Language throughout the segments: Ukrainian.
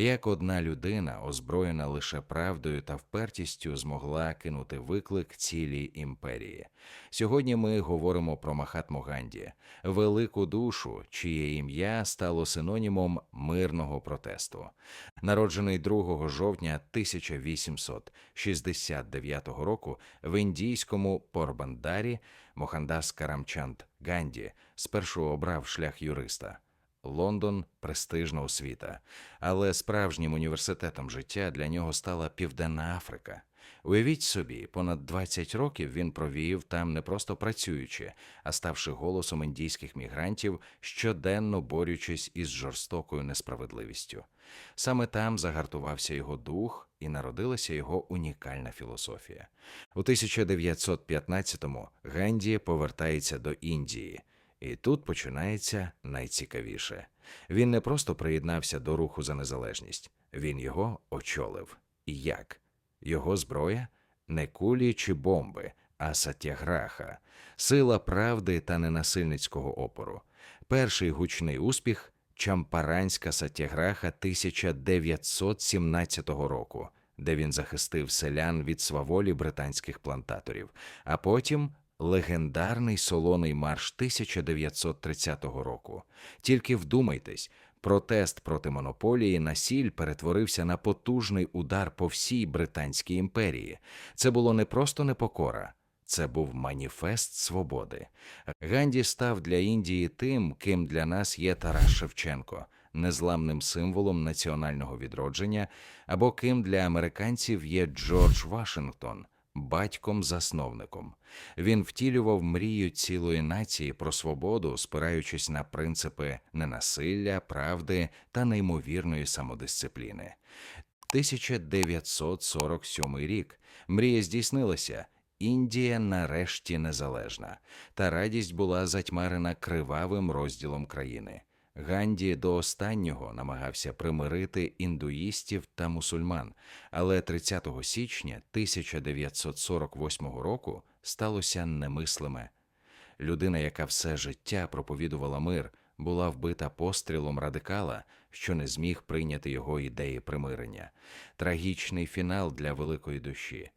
як одна людина, озброєна лише правдою та впертістю, змогла кинути виклик цілій імперії. Сьогодні ми говоримо про Махатму Ганді, велику душу, чиє ім'я стало синонімом мирного протесту. Народжений 2 жовтня 1869 року в індійському Порбандарі Мохандас Карамчанд Ганді спершу обрав шлях юриста. Лондон престижна освіта, але справжнім університетом життя для нього стала Південна Африка. Уявіть собі, понад 20 років він провів там не просто працюючи, а ставши голосом індійських мігрантів, щоденно борючись із жорстокою несправедливістю. Саме там загартувався його дух і народилася його унікальна філософія. У 1915-му Ганді повертається до Індії. І тут починається найцікавіше. Він не просто приєднався до руху за незалежність, він його очолив. І як? Його зброя не кулі чи бомби, а сатяграха, сила правди та ненасильницького опору. Перший гучний успіх Чампаранська сатяграха 1917 року, де він захистив селян від сваволі британських плантаторів, а потім легендарний солоний марш 1930 року. Тільки вдумайтесь, протест проти монополії на сіль перетворився на потужний удар по всій Британській імперії. Це було не просто непокора. Це був маніфест свободи. Ганді став для Індії тим, ким для нас є Тарас Шевченко, незламним символом національного відродження, або ким для американців є Джордж Вашингтон, батьком-засновником. Він втілював мрію цілої нації про свободу, спираючись на принципи ненасилля, правди та неймовірної самодисципліни. 1947 рік мрія здійснилася. Індія нарешті незалежна, та радість була затьмарена кривавим розділом країни. Ганді до останнього намагався примирити індуїстів та мусульман, але 30 січня 1948 року сталося немислиме. Людина, яка все життя проповідувала мир, була вбита пострілом радикала, що не зміг прийняти його ідеї примирення. Трагічний фінал для великої душі.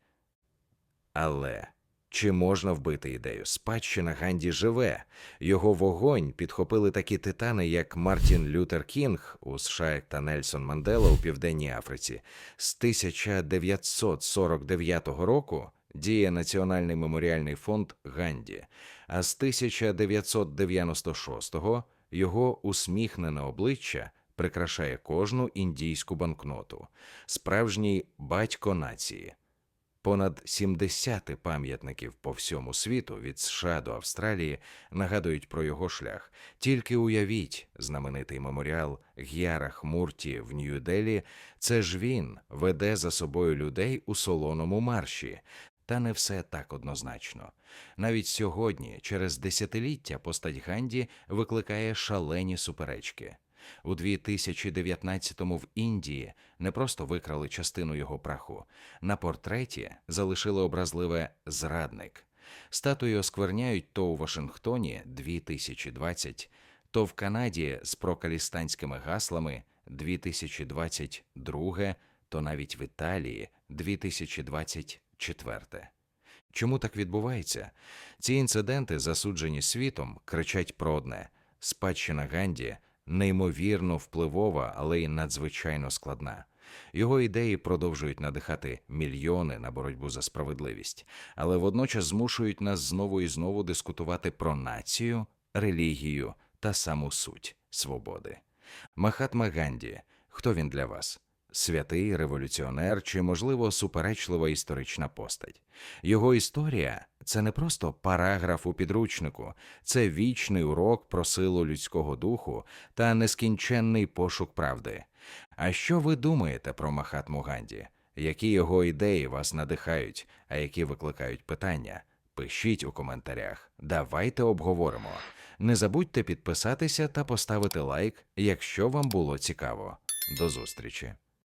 Але чи можна вбити ідею? Спадщина Ганді живе. Його вогонь підхопили такі титани, як Мартін Лютер Кінг у США та Нельсон Мандела у Південній Африці. З 1949 року діє Національний меморіальний фонд Ганді, а з 1996-го його усміхнене обличчя прикрашає кожну індійську банкноту. Справжній батько нації. Понад 70 пам'ятників по всьому світу від США до Австралії нагадують про його шлях. Тільки уявіть, знаменитий меморіал Г'яра Хмурті в Нью-Делі – це ж він веде за собою людей у солоному марші. Та не все так однозначно. Навіть сьогодні, через десятиліття, постать Ганді викликає шалені суперечки. У 2019-му в Індії не просто викрали частину його праху. На портреті залишили образливе зрадник. Статуї оскверняють то у Вашингтоні 2020, то в Канаді з прокалістанськими гаслами 2022, то навіть в Італії 2024. Чому так відбувається? Ці інциденти, засуджені світом, кричать про одне: спадщина Ганді неймовірно впливова, але й надзвичайно складна. Його ідеї продовжують надихати мільйони на боротьбу за справедливість, але водночас змушують нас знову і знову дискутувати про націю, релігію та саму суть свободи. Махатма Ганді, хто він для вас? Святий революціонер чи, можливо, суперечлива історична постать. Його історія це не просто параграф у підручнику, це вічний урок про силу людського духу та нескінченний пошук правди. А що ви думаєте про Махатму Ганді? Які його ідеї вас надихають, а які викликають питання? Пишіть у коментарях. Давайте обговоримо. Не забудьте підписатися та поставити лайк, якщо вам було цікаво. До зустрічі!